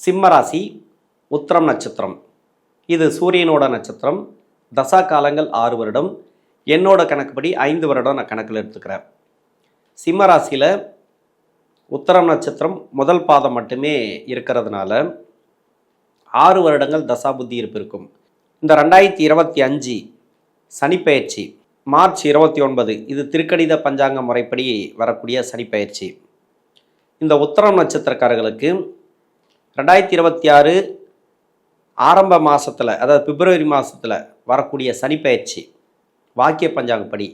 சிம்மராசி உத்திரம் நட்சத்திரம். இது சூரியனோட நட்சத்திரம். தசா காலங்கள் ஆறு வருடம். என்னோட கணக்குப்படி ஐந்து வருடம் நான் கணக்கில் எடுத்துக்கிறேன். சிம்மராசியில் உத்தரம் நட்சத்திரம் முதல் பாதம் மட்டுமே இருக்கிறதுனால ஆறு வருடங்கள் தசா புத்தி இருக்கும். இந்த ரெண்டாயிரத்தி இருபத்தி அஞ்சு சனிப்பெயர்ச்சி மார்ச் இருபத்தி ஒன்பது இது திருக்கணித பஞ்சாங்க முறைப்படி வரக்கூடிய சனிப்பெயர்ச்சி. இந்த உத்தரம் நட்சத்திரக்காரர்களுக்கு ரெண்டாயிரத்தி இருபத்தி ஆறு ஆரம்ப மாதத்தில் அதாவது பிப்ரவரி மாதத்தில் வரக்கூடிய சனிப்பயிற்சி வாக்கிய பஞ்சாங்கப்படி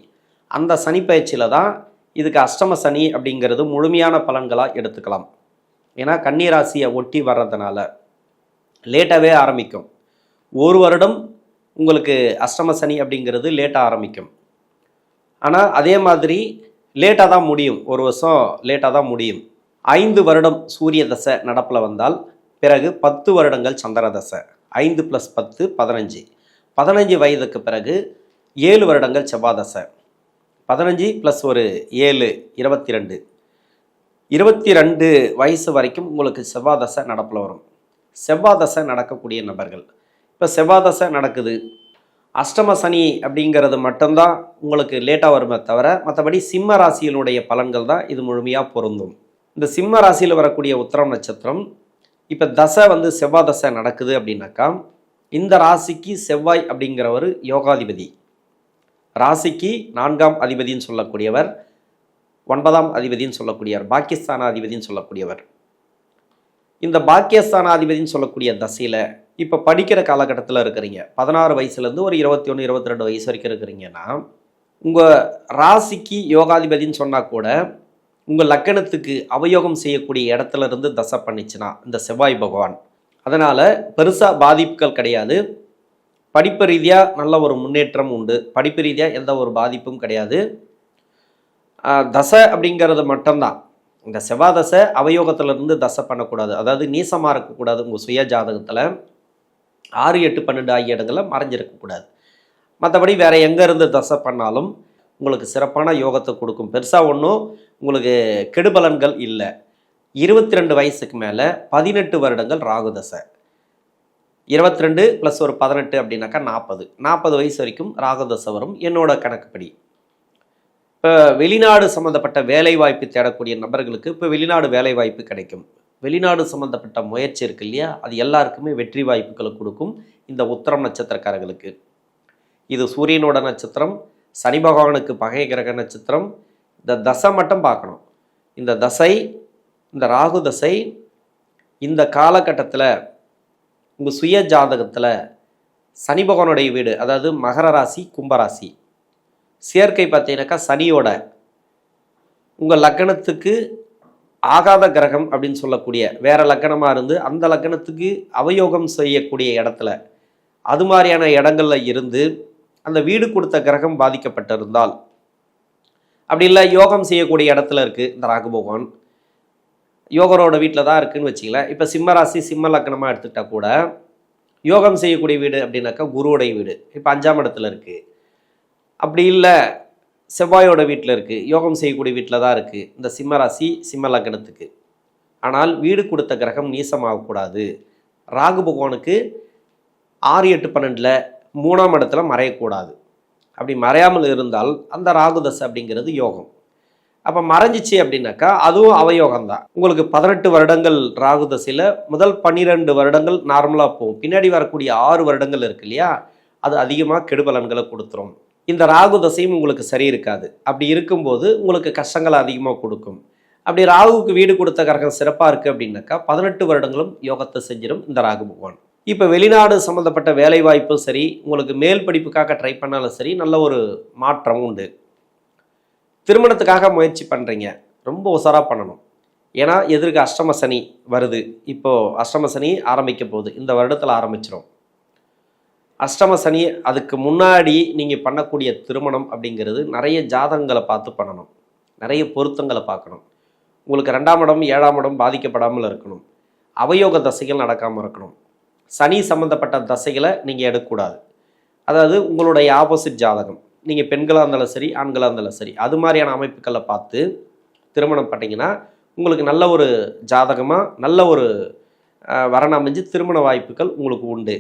அந்த சனிப்பயிற்சியில் தான் இதுக்கு அஷ்டம சனி அப்படிங்கிறது முழுமையான பலன்களாக எடுத்துக்கலாம். ஏன்னா கன்னிராசியை ஒட்டி வர்றதுனால லேட்டாகவே ஆரம்பிக்கும். ஒரு வருடம் உங்களுக்கு அஷ்டம சனி அப்படிங்கிறது லேட்டாக ஆரம்பிக்கும். ஆனால் அதே மாதிரி லேட்டாக தான் முடியும். ஒரு வருஷம் லேட்டாக தான் முடியும். ஐந்து வருடம் சூரிய தசை நடப்பில் வந்தால் பிறகு பத்து வருடங்கள் சந்திர தசை. ஐந்து ப்ளஸ் பத்து பதினஞ்சு. பதினஞ்சு வயதுக்கு பிறகு ஏழு வருடங்கள் செவ்வாதசை பதினஞ்சு ப்ளஸ் ஒரு ஏழு இருபத்தி ரெண்டு இருபத்தி ரெண்டு வயசு வரைக்கும் உங்களுக்கு செவ்வாதசை நடப்பில் வரும். செவ்வாதசை நடக்கக்கூடிய நபர்கள். இப்போ செவ்வாதசை நடக்குது. அஷ்டம சனி அப்படிங்கிறது மட்டும்தான் உங்களுக்கு லேட்டாக வருமே தவிர மற்றபடி சிம்ம ராசியினுடைய பலன்கள் தான் இது முழுமையாக பொருந்தும். இந்த சிம்ம ராசியில் வரக்கூடிய உத்தரம் நட்சத்திரம் இப்போ தசை வந்து செவ்வாய் தசை நடக்குது அப்படின்னாக்கா இந்த ராசிக்கு செவ்வாய் அப்படிங்கிறவர் யோகாதிபதி. ராசிக்கு நான்காம் அதிபதின்னு சொல்லக்கூடியவர் ஒன்பதாம் அதிபதின்னு சொல்லக்கூடியவர் பாக்கியஸ்தானாதிபதின்னு சொல்லக்கூடியவர். இந்த பாக்கியஸ்தானாதிபதின்னு சொல்லக்கூடிய தசையில் இப்போ படிக்கிற காலகட்டத்தில் இருக்கிறீங்க பதினாறு வயசுலேருந்து ஒரு இருபத்தி ஒன்று இருபத்தி ரெண்டு வயசு வரைக்கும் இருக்கிறீங்கன்னா உங்கள் ராசிக்கு யோகாதிபதின்னு சொன்னால் கூட உங்கள் லக்கணத்துக்கு அவயோகம் செய்யக்கூடிய இடத்துல இருந்து தசை பண்ணிச்சுன்னா இந்த செவ்வாய் பகவான். அதனால் பெருசாக பாதிப்புகள் கிடையாது. படிப்பு ரீதியாக நல்ல ஒரு முன்னேற்றம் உண்டு. படிப்பு ரீதியாக எந்த ஒரு பாதிப்பும் கிடையாது. தசை அப்படிங்கிறது மட்டும்தான். இந்த செவ்வாய் தசை அவயோகத்திலிருந்து தசை பண்ணக்கூடாது. அதாவது நீசமாக இருக்கக்கூடாது உங்கள் சுய ஜாதகத்தில். ஆறு எட்டு பன்னெண்டு ஆகிய இடங்களில் மறைஞ்சிருக்கக்கூடாது. மற்றபடி வேறு எங்கேருந்து தசை பண்ணாலும் உங்களுக்கு சிறப்பான யோகத்தை கொடுக்கும். பெருசாக ஒன்றும் உங்களுக்கு கெடுபலன்கள் இல்லை. இருபத்தி ரெண்டு வயசுக்கு மேலே பதினெட்டு வருடங்கள் ராகு தசை இருபத்தி ரெண்டு ப்ளஸ் ஒரு பதினெட்டு அப்படின்னாக்கா நாற்பது நாற்பது வயசு வரைக்கும் ராகு தசை வரும். என்னோட கணக்குப்படி. இப்போ வெளிநாடு சம்மந்தப்பட்ட வேலைவாய்ப்பு தேடக்கூடிய நபர்களுக்கு இப்போ வெளிநாடு வேலைவாய்ப்பு கிடைக்கும். வெளிநாடு சம்மந்தப்பட்ட முயற்சி இருக்கு இல்லையா? அது எல்லாருக்குமே வெற்றி வாய்ப்புகளை கொடுக்கும் இந்த உத்தரம் நட்சத்திரக்காரர்களுக்கு. இது சூரியனோட நட்சத்திரம். சனி பகவானுக்கு பகை கிரக நட்சத்திரம் இந்த தசை மட்டும் பார்க்கணும். இந்த தசை இந்த ராகு தசை இந்த காலகட்டத்தில் உங்கள் சுய ஜாதகத்தில் சனி பகவானுடைய வீடு அதாவது மகர ராசி கும்பராசி சேர்க்கை பார்த்தீங்கன்னாக்கா சனியோட உங்கள் லக்கணத்துக்கு ஆகாத கிரகம் அப்படின்னு சொல்லக்கூடிய வேற லக்கணமாக இருந்து அந்த லக்கணத்துக்கு அவயோகம் செய்யக்கூடிய இடத்துல அது மாதிரியான இடங்கள்ல இருந்து அந்த வீடு கொடுத்த கிரகம் பாதிக்கப்பட்டிருந்தால். அப்படி இல்லை யோகம் செய்யக்கூடிய இடத்துல இருக்குது இந்த ராகு பகவான். யோகரோட வீட்டில் தான் இருக்குதுன்னு வச்சிங்களேன் இப்போ சிம்ம ராசி சிம்ம லக்னமாக எடுத்துக்கிட்டா கூட யோகம் செய்யக்கூடிய வீடு அப்படின்னாக்கா குருவுடைய வீடு. இப்போ அஞ்சாம் இடத்துல இருக்குது அப்படி இல்லை செவ்வாயோட வீட்டில் இருக்குது யோகம் செய்யக்கூடிய வீட்டில் தான் இருக்குது இந்த சிம்ம ராசி சிம்ம லக்னத்துக்கு. ஆனால் வீடு கொடுத்த கிரகம் நீசமாகக்கூடாது ராகு பகவானுக்கு ஆறு எட்டு பன்னெண்டில் மூணாம் இடத்துல மறையக்கூடாது. அப்படி மறையாமல் இருந்தால் அந்த ராகு தசை அப்படிங்கிறது யோகம். அப்போ மறைஞ்சிச்சு அப்படின்னாக்கா அதுவும் அவயோகம் தான் உங்களுக்கு பதினெட்டு வருடங்கள் ராகு தசையில் முதல் பன்னிரெண்டு வருடங்கள் நார்மலாக போகும். பின்னாடி வரக்கூடிய ஆறு வருடங்கள் இருக்கு இல்லையா? அது அதிகமாக கெடுபலன்களை கொடுத்துரும். இந்த ராகு தசையும் உங்களுக்கு சரி இருக்காது. அப்படி இருக்கும்போது உங்களுக்கு கஷ்டங்களை அதிகமாக கொடுக்கும். அப்படி ராகுவுக்கு வீடு கொடுத்த கிரகம் சிறப்பாக இருக்குது அப்படின்னாக்கா பதினெட்டு வருடங்களும் யோகத்தை செஞ்சிடும் இந்த ராகு பகவான். இப்போ வெளிநாடு சம்மந்தப்பட்ட வேலைவாய்ப்பும் சரி உங்களுக்கு மேல் படிப்புக்காக ட்ரை பண்ணாலும் சரி நல்ல ஒரு மாற்றம் உண்டு. திருமணத்துக்காக முயற்சி பண்ணுறீங்க ரொம்ப உசாராக பண்ணணும். ஏன்னா எதிர்க்கு அஷ்டம சனி வருது. இப்போது அஷ்டம சனி ஆரம்பிக்க போகுது. இந்த வருடத்தில் ஆரம்பிச்சிடும் அஷ்டம சனி அதுக்கு முன்னாடி நீங்கள் பண்ணக்கூடிய திருமணம் அப்படிங்கிறது நிறைய ஜாதகங்களை பார்த்து பண்ணணும். நிறைய பொருத்தங்களை பார்க்கணும். உங்களுக்கு ரெண்டாம் இடம் ஏழாம் இடம் பாதிக்கப்படாமல் இருக்கணும். அவயோக தசைகள் நடக்காமல் இருக்கணும். சனி சம்மந்தப்பட்ட தசைகளை நீங்கள் எடுக்கக்கூடாது. அதாவது உங்களுடைய ஆப்போசிட் ஜாதகம். நீங்கள் பெண்களாக இருந்தாலும் சரி ஆண்களாக இருந்தாலும் சரி அது மாதிரியான அமைப்புகளை பார்த்து திருமணம் பண்ணிங்கன்னா உங்களுக்கு நல்ல ஒரு ஜாதகமாக நல்ல ஒரு அஹ், வரன் அமைஞ்சு திருமண வாய்ப்புகள் உங்களுக்கு உண்டு.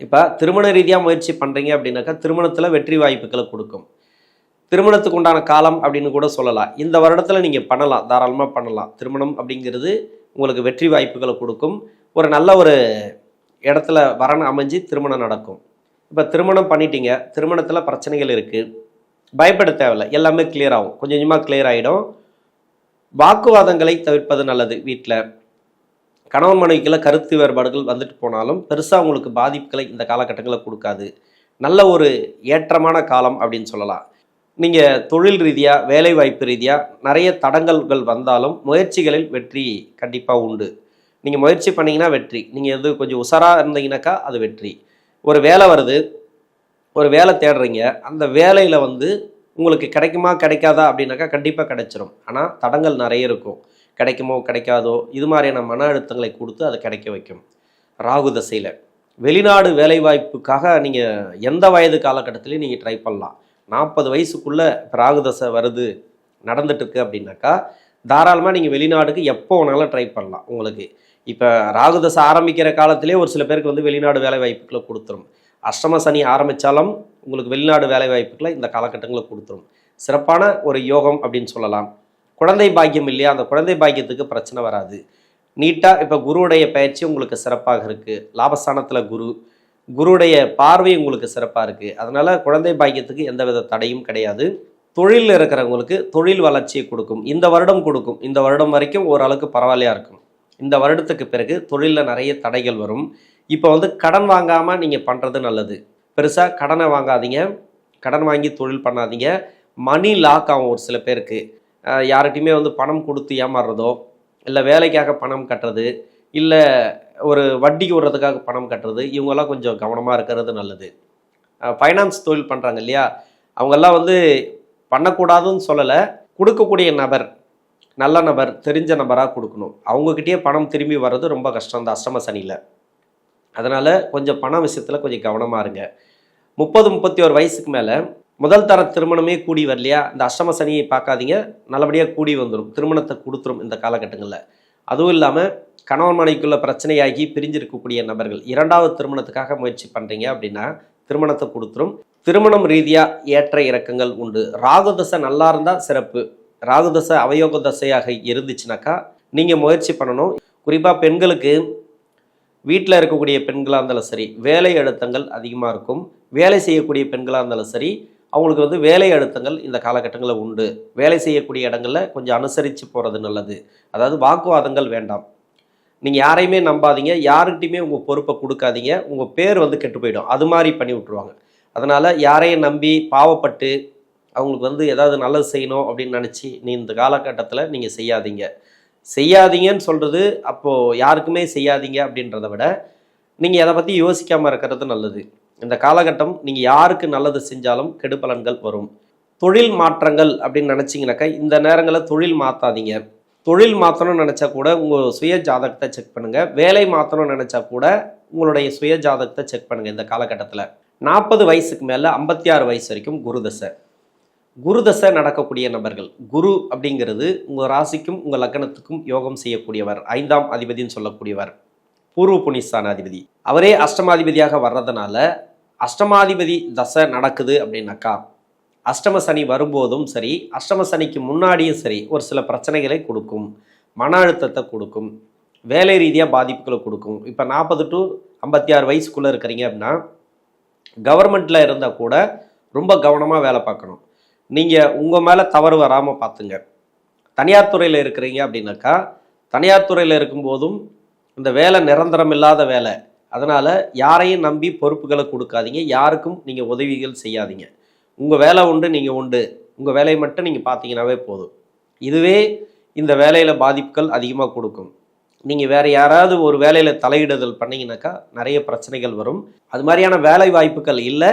இப்போ திருமண ரீதியாக முயற்சி பண்ணுறீங்க அப்படின்னாக்கா திருமணத்தில் வெற்றி வாய்ப்புகளை கொடுக்கும். திருமணத்துக்கு உண்டான காலம் அப்படின்னு கூட சொல்லலாம். இந்த வருடத்தில் நீங்கள் பண்ணலாம் தாராளமாக பண்ணலாம். திருமணம் அப்படிங்கிறது உங்களுக்கு வெற்றி வாய்ப்புகளை கொடுக்கும். ஒரு நல்ல ஒரு இடத்துல வரன் அமைஞ்சு திருமணம் நடக்கும். இப்போ திருமணம் பண்ணிட்டீங்க திருமணத்தில் பிரச்சனைகள் இருக்குது பயப்பட தேவையில்ல எல்லாமே கிளியர் ஆகும். கொஞ்சம் கொஞ்சமாக கிளியர் ஆகிடும் வாக்குவாதங்களை தவிர்ப்பது நல்லது வீட்டில் கணவன் மனைவிக்குள்ள கருத்து வேறுபாடுகள் வந்துட்டு போனாலும் பெருசாக உங்களுக்கு பாதிப்புகளை இந்த காலகட்டங்களில் கொடுக்காது. நல்ல ஒரு ஏற்றமான காலம் அப்படின்னு சொல்லலாம். நீங்கள் தொழில் ரீதியாக வேலைவாய்ப்பு ரீதியாக நிறைய தடங்கல்கள் வந்தாலும் முயற்சிகளில் வெற்றி கண்டிப்பாக உண்டு. நீங்கள் முயற்சி பண்ணிங்கன்னா வெற்றி. நீங்கள் எது கொஞ்சம் உஷாராக இருந்தீங்கன்னாக்கா அது வெற்றி. ஒரு வேலை வருது ஒரு வேலை தேடுறீங்க அந்த வேலையில் வந்து உங்களுக்கு கிடைக்குமா கிடைக்காதா அப்படின்னாக்கா கண்டிப்பாக கிடைச்சிரும். ஆனால் தடங்கள் நிறைய இருக்கும். கிடைக்குமோ கிடைக்காதோ இது மாதிரியான மன அழுத்தங்களை கொடுத்து அதை கிடைக்க வைக்கும். ராகு தசையில். வெளிநாடு வேலைவாய்ப்புக்காக நீங்கள் எந்த வயது காலகட்டத்திலையும் நீங்கள் ட்ரை பண்ணலாம். நாற்பது வயசுக்குள்ளே ராகு தசை வருது நடந்துட்டுருக்கு அப்படின்னாக்கா தாராளமாக நீங்கள் வெளிநாடுக்கு எப்போ வேணாலும் ட்ரை பண்ணலாம். உங்களுக்கு இப்போ ராகுதசை ஆரம்பிக்கிற காலத்திலே ஒரு சில பேருக்கு வந்து வெளிநாடு வேலை வாய்ப்புகளை கொடுத்துரும். அஷ்டம சனி ஆரம்பித்தாலும் உங்களுக்கு வெளிநாடு வேலை வாய்ப்புகளை இந்த காலகட்டங்களில் கொடுத்துரும். சிறப்பான ஒரு யோகம் அப்படின்னு சொல்லலாம். குழந்தை பாக்கியம் இல்லையா? அந்த குழந்தை பாக்கியத்துக்கு பிரச்சனை வராது. நீட்டாக இப்போ குருவுடைய பயிற்சி உங்களுக்கு சிறப்பாக இருக்குது லாபஸ்தானத்தில் குரு குருடைய பார்வை உங்களுக்கு சிறப்பாக இருக்குது அதனால் குழந்தை பாக்கியத்துக்கு எந்தவித தடையும் கிடையாது. தொழிலில் இருக்கிறவங்களுக்கு தொழில் வளர்ச்சியை கொடுக்கும். இந்த வருடம் கொடுக்கும். இந்த வருடம் வரைக்கும் ஓரளவுக்கு பரவாயில்லையா இருக்கும். இந்த வருடத்துக்கு பிறகு தொழிலில் நிறைய தடைகள் வரும். இப்போ வந்து கடன் வாங்காமல் நீங்கள் பண்ணுறது நல்லது. பெருசாக கடனை வாங்காதீங்க. கடன் வாங்கி தொழில் பண்ணாதீங்க. மணி லாக் ஆகும் ஒரு சில பேருக்கு. யார்கிட்டையுமே வந்து பணம் கொடுத்து ஏமாறுறதோ இல்லை வேலைக்காக பணம் கட்டுறது இல்லை ஒரு வட்டிக்கு விடுறதுக்காக பணம் கட்டுறது இவங்கெல்லாம் கொஞ்சம் கவனமாக இருக்கிறது நல்லது. ஃபைனான்ஸ் தொழில் பண்ணுறாங்க இல்லையா? அவங்கெல்லாம் வந்து பண்ணக்கூடாதுன்னு சொல்லலை. கொடுக்கக்கூடிய நபர் நல்ல நபர் தெரிஞ்ச நபராக கொடுக்கணும். அவங்கக்கிட்டேயே பணம் திரும்பி வர்றது ரொம்ப கஷ்டம் இந்த அஷ்டம சனியில். அதனால் கொஞ்சம் பண விஷயத்தில் கொஞ்சம் கவனமாக இருங்க. முப்பது முப்பத்தி ஒரு வயசுக்கு மேலே முதல் தர திருமணமே கூடி வரலையா? இந்த அஷ்டம சனியை பார்க்காதீங்க. நல்லபடியாக கூடி வந்துடும் திருமணத்தை கொடுத்துரும் இந்த காலகட்டங்களில். அதுவும் இல்லாமல் கணவன் மனைவிக்குள்ள பிரச்சனையாகி பிரிஞ்சிருக்கக்கூடிய நபர்கள் இரண்டாவது திருமணத்துக்காக முயற்சி பண்ணுறீங்க அப்படின்னா திருமணத்தை கொடுத்துரும். திருமணம் ரீதியாக ஏற்ற இறக்கங்கள் உண்டு. ராகு தசை நல்லா இருந்தால் சிறப்பு. ராகு தசை அவயோக தசையாக இருந்துச்சுனாக்கா நீங்கள் முயற்சி பண்ணணும். குறிப்பாக பெண்களுக்கு வீட்டில் இருக்கக்கூடிய பெண்களாக இருந்தாலும் சரி வேலை அழுத்தங்கள் அதிகமாக இருக்கும். வேலை செய்யக்கூடிய பெண்களாக இருந்தாலும் சரி அவங்களுக்கு வந்து வேலை அழுத்தங்கள் இந்த காலகட்டங்களில் உண்டு. வேலை செய்யக்கூடிய இடங்களில் கொஞ்சம் அனுசரித்து போகிறது நல்லது. அதாவது வாக்குவாதங்கள் வேண்டாம். நீங்கள் யாரையுமே நம்பாதீங்க. யாருக்கிட்டையுமே உங்கள் பொறுப்பை கொடுக்காதீங்க. உங்கள் பேர் வந்து கெட்டு போயிடும். அது மாதிரி பண்ணி விட்ருவாங்க அதனால் யாரையும் நம்பி பாவப்பட்டு அவங்களுக்கு வந்து ஏதாவது நல்லது செய்யணும் அப்படின்னு நினச்சி நீ இந்த காலகட்டத்தில் நீங்கள் செய்யாதீங்க. செய்யாதீங்கன்னு சொல்கிறது அப்போது யாருக்குமே செய்யாதீங்க அப்படின்றத விட நீங்கள் அதை பற்றி யோசிக்காமல் இருக்கிறது நல்லது. இந்த காலகட்டம் நீங்கள் யாருக்கு நல்லது செஞ்சாலும் கெடுபலன்கள் வரும். தொழில் மாற்றங்கள் அப்படின்னு நினச்சிங்கனாக்கா இந்த நேரங்களில் தொழில் மாற்றாதீங்க தொழில் மாற்றணும்னு நினச்சா கூட உங்கள் சுய ஜாதகத்தை செக் பண்ணுங்கள் வேலை மாற்றணும்னு நினச்சா கூட உங்களுடைய சுய ஜாதகத்தை செக் பண்ணுங்கள் இந்த காலகட்டத்தில். நாற்பது வயசுக்கு மேலே ஐம்பத்தி ஆறு வயசு வரைக்கும் குருதசை குருதசை நடக்கக்கூடிய நபர்கள் குரு அப்படிங்கிறது உங்கள் ராசிக்கும் உங்கள் லக்னத்துக்கும் யோகம் செய்யக்கூடியவர் ஐந்தாம் அதிபதின்னு சொல்லக்கூடியவர் பூர்வ புனிஸ்தான அதிபதி. அவரே அஷ்டமாதிபதியாக வர்றதுனால அஷ்டமாதிபதி தசை நடக்குது அப்படின்னாக்கா அஷ்டம சனி வரும்போதும் சரி அஷ்டம சனிக்கு முன்னாடியும் சரி ஒரு சில பிரச்சனைகளை கொடுக்கும் மன அழுத்தத்தை கொடுக்கும் வேலை ரீதியாக பாதிப்புகளை கொடுக்கும். இப்போ நாற்பது டு ஐம்பத்தி ஆறு வயசுக்குள்ளே இருக்கிறீங்க அப்படின்னா கவர்மெண்ட்டில் இருந்தால் கூட ரொம்ப கவனமாக வேலை பார்க்கணும். நீங்கள் உங்கள் மேலே தவறு வராமல் பார்த்துங்க. தனியார் துறையில் இருக்கிறீங்க அப்படின்னாக்கா தனியார் துறையில் இருக்கும்போதும் இந்த வேலை நிரந்தரம் இல்லாத வேலை. அதனால் யாரையும் நம்பி பொறுப்புகளை கொடுக்காதீங்க. யாருக்கும் நீங்கள் உதவிகள் செய்யாதீங்க. உங்கள் வேலை உண்டு நீங்கள் உண்டு. உங்கள் வேலையை மட்டும் நீங்கள் பார்த்தீங்கன்னாவே போதும். இதுவே இந்த வேலையில் பாதிப்புகள் அதிகமாக கொடுக்கும். நீங்கள் வேறு யாராவது ஒரு வேலையில் தலையிடுதல் பண்ணீங்கன்னாக்கா நிறைய பிரச்சனைகள் வரும். அது மாதிரியான வேலை வாய்ப்புகள் இல்லை.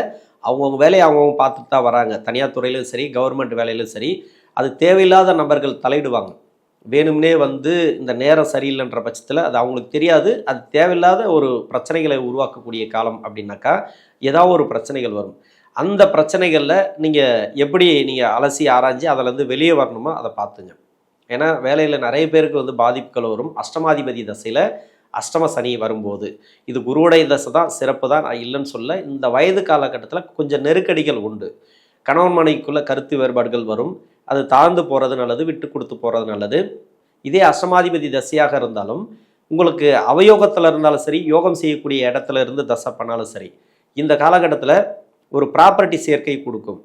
அவங்கவுங்க வேலையை அவங்கவுங்க பார்த்துட்டு தான் வராங்க. தனியார் துறையிலும் சரி கவர்மெண்ட் வேலையிலும் சரி அது தேவையில்லாத நபர்கள் தலையிடுவாங்க. வேணும்னே வந்து இந்த நேரம் சரியில்லைன்ற பட்சத்தில் அது அவங்களுக்கு தெரியாது. அது தேவையில்லாத ஒரு பிரச்சனைகளை உருவாக்கக்கூடிய காலம் அப்படின்னாக்கா ஏதாவது ஒரு பிரச்சனைகள் வரும். அந்த பிரச்சனைகளில் நீங்கள் எப்படி நீங்கள் அலசி ஆராய்ஞ்சு அதிலேருந்து வெளியே வரணுமோ அதை பார்த்துங்க. ஏன்னா வேலையில் நிறைய பேருக்கு வந்து பாதிப்புகள் வரும். அஷ்டமாதிபதி தசையில் அஷ்டம சனி வரும்போது. இது குருவுடைய தசை தான் சிறப்பு தான் நான் இல்லைன்னு சொல்ல இந்த வயது காலகட்டத்தில் கொஞ்சம் நெருக்கடிகள் உண்டு. கணவன் மனைவிக்குள்ள கருத்து வேறுபாடுகள் வரும். அது தாழ்ந்து போகிறது நல்லது விட்டு கொடுத்து போகிறது நல்லது. இதே அஷ்டமாதிபதி தசையாக இருந்தாலும் உங்களுக்கு அவயோகத்தில் இருந்தாலும் சரி யோகம் செய்யக்கூடிய இடத்துல இருந்து தசை பண்ணாலும் சரி இந்த காலகட்டத்தில் ஒரு ப்ராப்பர்ட்டி சேர்க்கை கொடுக்கும்.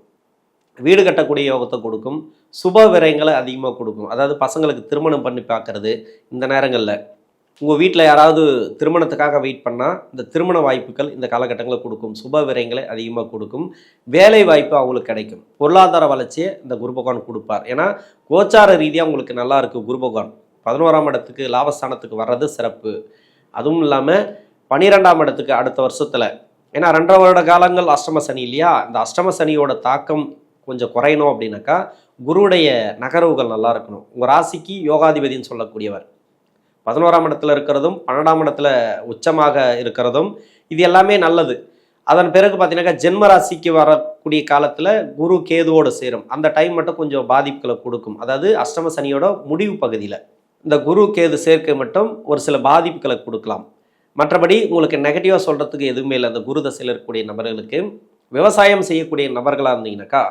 வீடு கட்டக்கூடிய யோகத்தை கொடுக்கும். சுப விரயங்களை அதிகமாக கொடுக்கும். அதாவது பசங்களுக்கு திருமணம் பண்ணி பார்க்குறது இந்த நேரங்களில். உங்கள் வீட்டில் யாராவது திருமணத்துக்காக வெயிட் பண்ணால் இந்த திருமண வாய்ப்புகள் இந்த காலகட்டங்களில் கொடுக்கும். சுப விரயங்களை அதிகமாக கொடுக்கும். வேலை வாய்ப்பு அவங்களுக்கு கிடைக்கும். பொருளாதார வளர்ச்சியை இந்த குரு பகவான் கொடுப்பார். ஏன்னா கோச்சார ரீதியாக உங்களுக்கு நல்லா இருக்குது குரு பகவான். பதினோராம் இடத்துக்கு லாபஸ்தானத்துக்கு வர்றது சிறப்பு. அதுவும் இல்லாமல் பன்னிரெண்டாம் இடத்துக்கு அடுத்த வருஷத்தில். ஏன்னா ரெண்டரை வருட காலங்கள் அஷ்டம சனி இல்லையா? இந்த அஷ்டம சனியோட தாக்கம் கொஞ்சம் குறையணும் அப்படின்னாக்கா குருவுடைய நகர்வுகள் நல்லா இருக்கணும். உங்கள் ராசிக்கு யோகாதிபதின்னு சொல்லக்கூடியவர். பதினோராம் இடத்துல இருக்கிறதும் பன்னெண்டாம் இடத்துல உச்சமாக இருக்கிறதும் இது எல்லாமே நல்லது. அதன் பிறகு பார்த்தீங்கன்னாக்கா ஜென்மராசிக்கு வரக்கூடிய காலத்தில் குரு கேதுவோடு சேரும். அந்த டைம் மட்டும் கொஞ்சம் பாதிப்புகளை கொடுக்கும். அதாவது அஷ்டம சனியோட முடிவு பகுதியில். இந்த குரு கேது சேர்க்கை மட்டும் ஒரு சில பாதிப்புகளை கொடுக்கலாம். மற்றபடி உங்களுக்கு நெகட்டிவாக சொல்கிறதுக்கு எதுவுமே இல்லை. அந்த குரு தசையில் இருக்கக்கூடிய நபர்களுக்கு விவசாயம் செய்யக்கூடிய நபர்களாக இருந்தீங்கன்னாக்கா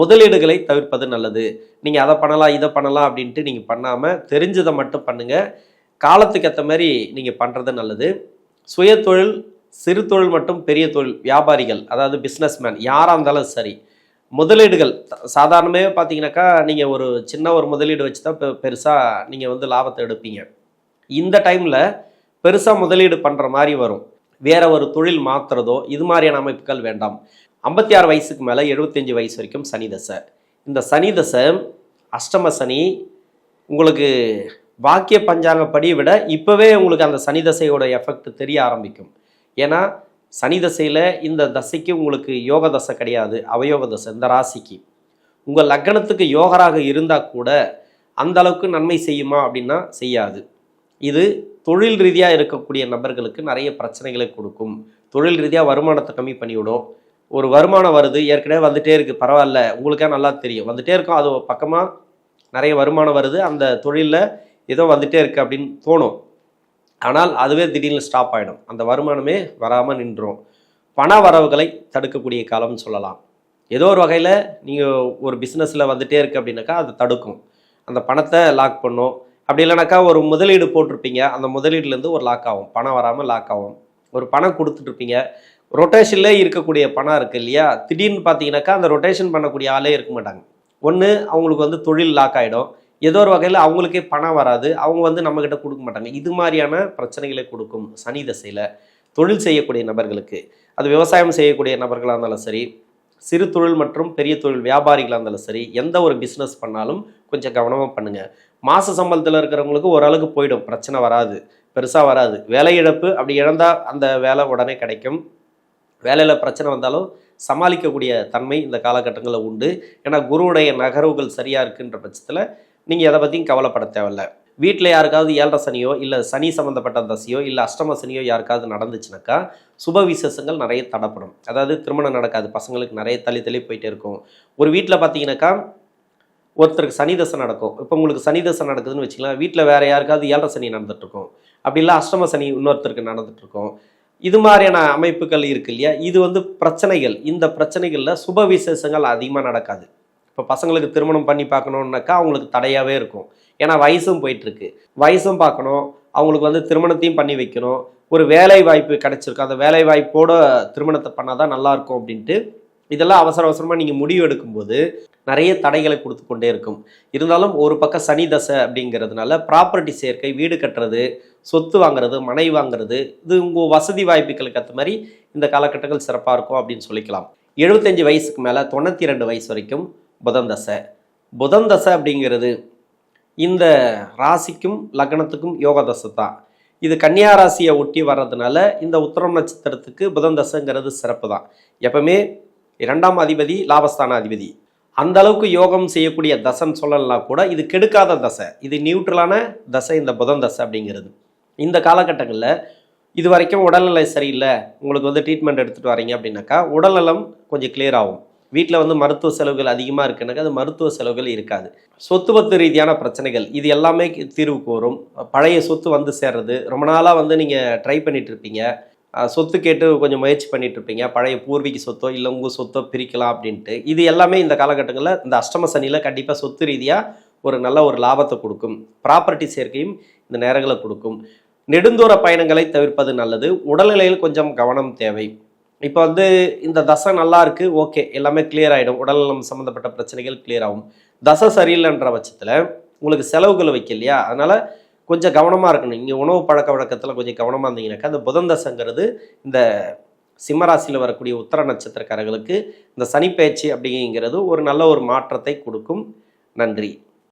முதலீடுகளை தவிர்ப்பது நல்லது. நீங்கள் அதை பண்ணலாம் இதை பண்ணலாம் அப்படின்ட்டு நீங்கள் பண்ணாமல் தெரிஞ்சதை மட்டும் பண்ணுங்கள் காலத்துக்கு ஏற்ற மாதிரி நீங்கள் பண்ணுறது நல்லது. சுயதொழில் சிறு தொழில் மற்றும் பெரிய தொழில் வியாபாரிகள் அதாவது பிஸ்னஸ்மேன் யாராக இருந்தாலும் சரி. முதலீடுகள் சாதாரணமே பார்த்தீங்கன்னாக்கா நீங்கள் ஒரு சின்ன ஒரு முதலீடு வச்சு தான் பெ பெருசாக நீங்கள் வந்து லாபத்தை எடுப்பீங்க. இந்த டைமில் பெருசாக முதலீடு பண்ணுற மாதிரி வரும். வேற ஒரு தொழில் மாற்றுறதோ இது மாதிரியான அமைப்புகள் வேண்டாம். ஐம்பத்தி ஆறு வயசுக்கு மேலே எழுபத்தஞ்சு வயசு வரைக்கும் சனி தசை. இந்த சனி தசை அஷ்டம சனி உங்களுக்கு வாக்கிய பஞ்சாங்கப்படி விட இப்போவே உங்களுக்கு அந்த சனி தசையோட எஃபெக்ட் தெரிய ஆரம்பிக்கும். ஏன்னா சனி தசையில் இந்த தசைக்கு உங்களுக்கு யோக தசை கிடையாது அவயோக தசை இந்த ராசிக்கு. உங்கள் லக்னத்துக்கு யோகராக இருந்தால் கூட அந்த அளவுக்கு நன்மை செய்யுமா அப்படின்னா செய்யாது. இது தொழில் ரீதியாக இருக்கக்கூடிய நபர்களுக்கு நிறைய பிரச்சனைகளை கொடுக்கும். தொழில் ரீதியாக வருமானத்தை கம்மி பண்ணிவிடும். ஒரு வருமானம் வருது ஏற்கனவே வந்துட்டே இருக்குது பரவாயில்ல உங்களுக்கே நல்லா தெரியும். வந்துட்டே இருக்கும் அது பக்கமாக நிறைய வருமானம் வருது அந்த தொழிலில் ஏதோ வந்துட்டே இருக்குது அப்படின்னு தோணும். ஆனால் அதுவே திடீர்னு ஸ்டாப் ஆகிடும் அந்த வருமானமே வராமல் நின்றோம். பண வரவுகளை தடுக்கக்கூடிய காலம்னு சொல்லலாம். ஏதோ ஒரு வகையில் நீங்கள் ஒரு பிஸ்னஸில் வந்துட்டே இருக்குது அப்படின்னாக்கா அது தடுக்கும். அந்த பணத்தை லாக் பண்ணும். அப்படி இல்லைனாக்கா ஒரு முதலீடு போட்டிருப்பீங்க. அந்த முதலீடுலேருந்து ஒரு லாக் ஆகும். பணம் வராமல் லாக் ஆகும். ஒரு பணம் கொடுத்துட்ருப்பீங்க ரொட்டேஷன்லேயே இருக்கக்கூடிய பணம் இருக்குது இல்லையா? திடீர்னு பார்த்தீங்கன்னாக்கா அந்த ரொட்டேஷன் பண்ணக்கூடிய ஆளே இருக்க மாட்டாங்க. ஒன்று அவங்களுக்கு வந்து தொழில் லாக் ஆகிடும் ஏதோ ஒரு வகையில் அவங்களுக்கே பணம் வராது. அவங்க வந்து நம்மக்கிட்ட கொடுக்க மாட்டாங்க. இது மாதிரியான பிரச்சனைகளை கொடுக்கும் சனி தசையில் தொழில் செய்யக்கூடிய நபர்களுக்கு. அது விவசாயம் செய்யக்கூடிய நபர்களாக இருந்தாலும் சரி சிறு தொழில் மற்றும் பெரிய தொழில் வியாபாரிகளாக இருந்தாலும் சரி எந்த ஒரு பிஸ்னஸ் பண்ணாலும் கொஞ்சம் கவனமாக பண்ணுங்கள் மாத சம்பளத்தில் இருக்கிறவங்களுக்கு ஓரளவுக்கு போயிடும். பிரச்சனை வராது. பெருசாக வராது. வேலை இழப்பு அப்படி இழந்தால் அந்த வேலை உடனே கிடைக்கும். வேலையில் பிரச்சனை வந்தாலும் சமாளிக்கக்கூடிய தன்மை இந்த காலகட்டங்களில் உண்டு. ஏன்னா குருவுடைய நகர்வுகள் சரியாக இருக்குன்ற பட்சத்தில் நீங்கள் எதை பற்றியும் கவலைப்பட தேவையில்ல. வீட்டில் யாருக்காவது ஏழரை சனியோ இல்லை சனி சம்மந்தப்பட்ட தசையோ இல்லை அஷ்டம சனியோ யாருக்காவது நடந்துச்சுனாக்கா சுப விசேஷங்கள் நிறைய தடப்படும். அதாவது திருமணம் நடக்காது பசங்களுக்கு நிறைய தள்ளி தள்ளி போயிட்டே இருக்கும். ஒரு வீட்டில் பார்த்தீங்கன்னாக்கா ஒருத்தருக்கு சனி தசை நடக்கும். இப்போ உங்களுக்கு சனி தசை நடக்குதுன்னு வச்சுக்கலாம் வீட்டில் வேறு யாருக்காவது ஏழரை சனி நடந்துட்டுருக்கும். அப்படி இல்லை அஷ்டம சனி இன்னொருத்தருக்கு நடந்துட்டுருக்கும். இது மாதிரியான அமைப்புகள் இருக்கு இல்லையா? இது வந்து பிரச்சனைகள். இந்த பிரச்சனைகளில் சுப விசேஷங்கள் அதிகமாக நடக்காது. இப்போ பசங்களுக்கு திருமணம் பண்ணி பார்க்கணுன்னாக்கா அவங்களுக்கு தடையாகவே இருக்கும். ஏன்னா வயசும் போயிட்டுருக்கு. வயசும் பார்க்கணும். அவங்களுக்கு வந்து திருமணத்தையும் பண்ணி வைக்கணும். ஒரு வேலை வாய்ப்பு கிடச்சிருக்கு. அந்த வேலை வாய்ப்போட திருமணத்தை பண்ணால் தான் நல்லாயிருக்கும் அப்படின்ட்டு இதெல்லாம் அவசர அவசரமாக நீங்கள் முடிவு எடுக்கும்போது நிறைய தடைகளை கொடுத்து கொண்டே இருக்கும். இருந்தாலும் ஒரு பக்கம் சனி தசை அப்படிங்கிறதுனால ப்ராப்பர்ட்டி சேர்க்கை வீடு கட்டுறது சொத்து வாங்குறது மனை வாங்குறது இது உங்கள் வசதி வாய்ப்புகளுக்கு ஏற்ற மாதிரி இந்த காலகட்டங்கள் சிறப்பாக இருக்கும் அப்படின்னு சொல்லிக்கலாம். எழுபத்தஞ்சு வயசுக்கு மேலே தொண்ணூற்றி ரெண்டு வயசு வரைக்கும் புதன் தசை புதன் தசை அப்படிங்கிறது இந்த ராசிக்கும் லக்னத்துக்கும் யோக தசை தான். இது கன்னியா ராசியை ஒட்டி வர்றதுனால இந்த உத்தரம் நட்சத்திரத்துக்கு புதன் தசைங்கிறது சிறப்பு தான். எப்பவுமே இரண்டாம் அதிபதி லாபஸ்தான அதிபதி. அந்த அளவுக்கு யோகம் செய்யக்கூடிய தசைன்னு சொல்லலாம் கூட இது கெடுக்காத தசை. இது நியூட்ரலான தசை இந்த புதன் தசை அப்படிங்கிறது. இந்த காலகட்டங்களில் இது வரைக்கும் உடல்நிலை சரியில்லை. உங்களுக்கு வந்து ட்ரீட்மெண்ட் எடுத்துகிட்டு வரீங்க அப்படின்னாக்கா உடல்நலம் கொஞ்சம் கிளியர் ஆகும். வீட்டில் வந்து மருத்துவ செலவுகள் அதிகமாக இருக்குன்னாக்கா அது மருத்துவ செலவுகள் இருக்காது. சொத்து பத்து ரீதியான பிரச்சனைகள் இது எல்லாமே தீர்வுக்கு வரும் பழைய சொத்து வந்து சேர்றது ரொம்ப நாளாக வந்து நீங்கள் ட்ரை பண்ணிட்டு இருப்பீங்க. சொத்து கேட்டு கொஞ்சம் முயற்சி பண்ணிட்டு இருப்பீங்க. பழைய பூர்வீக சொத்தோ இல்லை உங்கள் சொத்தோ பிரிக்கலாம் அப்படின்ட்டு. இது எல்லாமே இந்த காலகட்டங்களில் இந்த அஷ்டம சனியில் கண்டிப்பாக சொத்து ரீதியாக ஒரு நல்ல ஒரு லாபத்தை கொடுக்கும். ப்ராப்பர்ட்டி சேர்க்கையும் இந்த நேரங்களை கொடுக்கும். நெடுந்தூர பயணங்களை தவிர்ப்பது நல்லது. உடல்நிலையில் கொஞ்சம் கவனம் தேவை. இப்போ வந்து இந்த தசை நல்லா இருக்கு ஓகே எல்லாமே கிளியர் ஆகிடும் உடல்நலம் சம்மந்தப்பட்ட பிரச்சனைகள் கிளியர் ஆகும். தசை சரியில்லைன்ற பட்சத்தில் உங்களுக்கு செலவுகள் வைக்கலையா? அதனால் கொஞ்சம் கவனமாக இருக்கணும். இங்கே உணவு பழக்க வழக்கத்தில் கொஞ்சம் கவனமாக இருந்தீங்கன்னாக்கா அந்த புதன் தசைங்கிறது இந்த சிம்மராசியில் வரக்கூடிய உத்தர நட்சத்திரக்காரர்களுக்கு இந்த சனிப்பெயர்ச்சி அப்படிங்கிறது ஒரு நல்ல ஒரு மாற்றத்தை கொடுக்கும். நன்றி.